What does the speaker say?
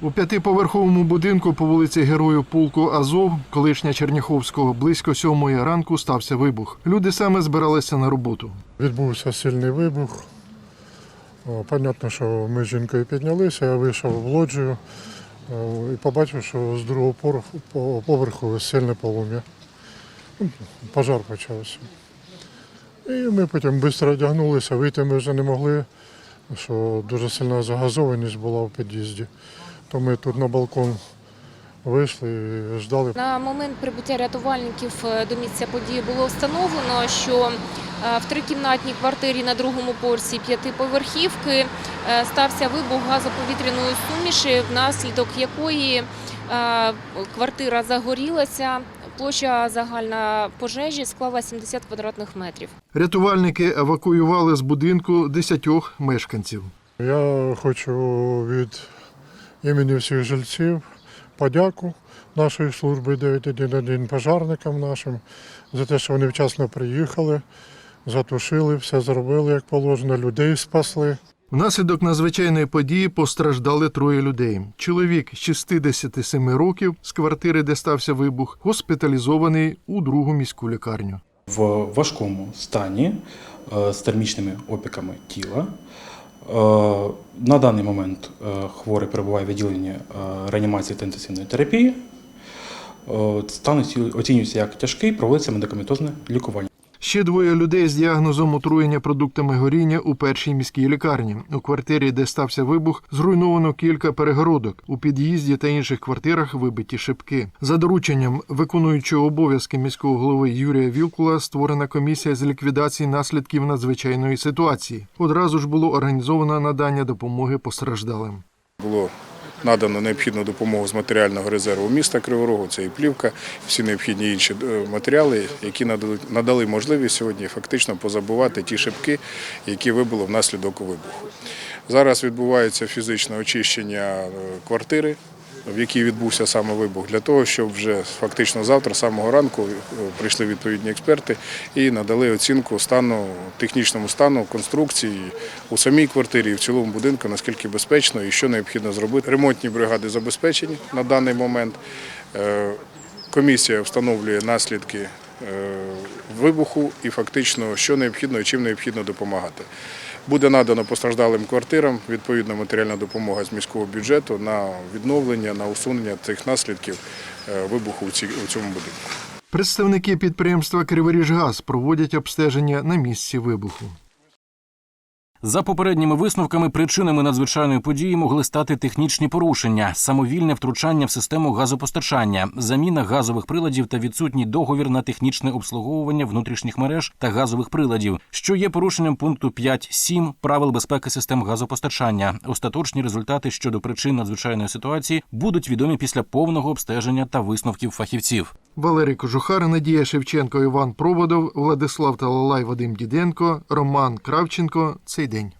У п'ятиповерховому будинку по вулиці Герою полку Азов, колишня Черняховського, близько сьомої ранку стався вибух. Люди саме збиралися на роботу. Відбувся сильний вибух. Понятно, що ми з жінкою піднялися, я вийшов в лоджію і побачив, що з другого поверху, сильне полум'я. Ну, Пожар почався. І ми потім швидко одягнулися, вийти ми вже не могли, що дуже сильна загазованість була в під'їзді. То ми тут на балкон вийшли і ждали. На момент прибуття рятувальників е, до місця події було встановлено, що е, в трикімнатній квартирі на другому поверсі п'ятиповерхівки е, стався вибух газоповітряної суміші, внаслідок якої квартира загорілася. Площа загальна пожежі склала 70 квадратних метрів. Рятувальники евакуювали з будинку десятьох мешканців. Я хочу від імені всіх жильців подяку нашої служби 911 пожарникам нашим за те, що вони вчасно приїхали, затушили, все зробили як положено, людей спасли. Внаслідок надзвичайної події постраждали троє людей. Чоловік 67 років з квартири, де стався вибух, госпіталізований у другу міську лікарню. в важкому стані е, з термічними опіками тіла. Е, На даний момент е, хворий перебуває в відділенні е, реанімації та інтенсивної терапії. Стан оцінюється як тяжкий, проводиться медикаментозне лікування. Ще двоє людей з діагнозом отруєння продуктами горіння у першій міській лікарні. У квартирі, де стався вибух, зруйновано кілька перегородок. У під'їзді та інших квартирах вибиті шибки. За дорученням виконуючого обов'язки міського голови Юрія Вілкула створена комісія з ліквідації наслідків надзвичайної ситуації. Одразу ж було організовано надання допомоги постраждалим. Було надано необхідну допомогу з матеріального резерву міста Кривого Рогу, це і плівка, всі необхідні інші е, матеріали, які надали, можливість сьогодні фактично позабувати ті шибки, які вибуло внаслідок вибуху. Зараз відбувається фізичне очищення е, квартири, в якій відбувся саме вибух, для того, щоб вже фактично завтра, з самого ранку, е, прийшли відповідні експерти і надали оцінку стану, технічному стану конструкції у самій квартирі і в цілому будинку, наскільки безпечно і що необхідно зробити. Ремонтні бригади забезпечені на даний момент. Е, Комісія встановлює наслідки е, вибуху і фактично, що необхідно і чим необхідно допомагати. Буде надано постраждалим квартирам відповідна матеріальна допомога з міського бюджету на відновлення, на усунення цих наслідків е, вибуху у цьому будинку. Представники підприємства Криворіжгаз проводять обстеження на місці вибуху. За попередніми висновками, причинами надзвичайної події могли стати технічні порушення, самовільне втручання в систему газопостачання, заміна газових приладів та відсутній договір на технічне обслуговування внутрішніх мереж та газових приладів, що є порушенням пункту 5.7 правил безпеки систем газопостачання. Остаточні результати щодо причин надзвичайної ситуації будуть відомі після повного обстеження та висновків фахівців. Валерій Кожухар, Надія Шевченко, Іван Проводов, Владислав Талалай, Вадим Діденко, Роман Кравченко. Цей день.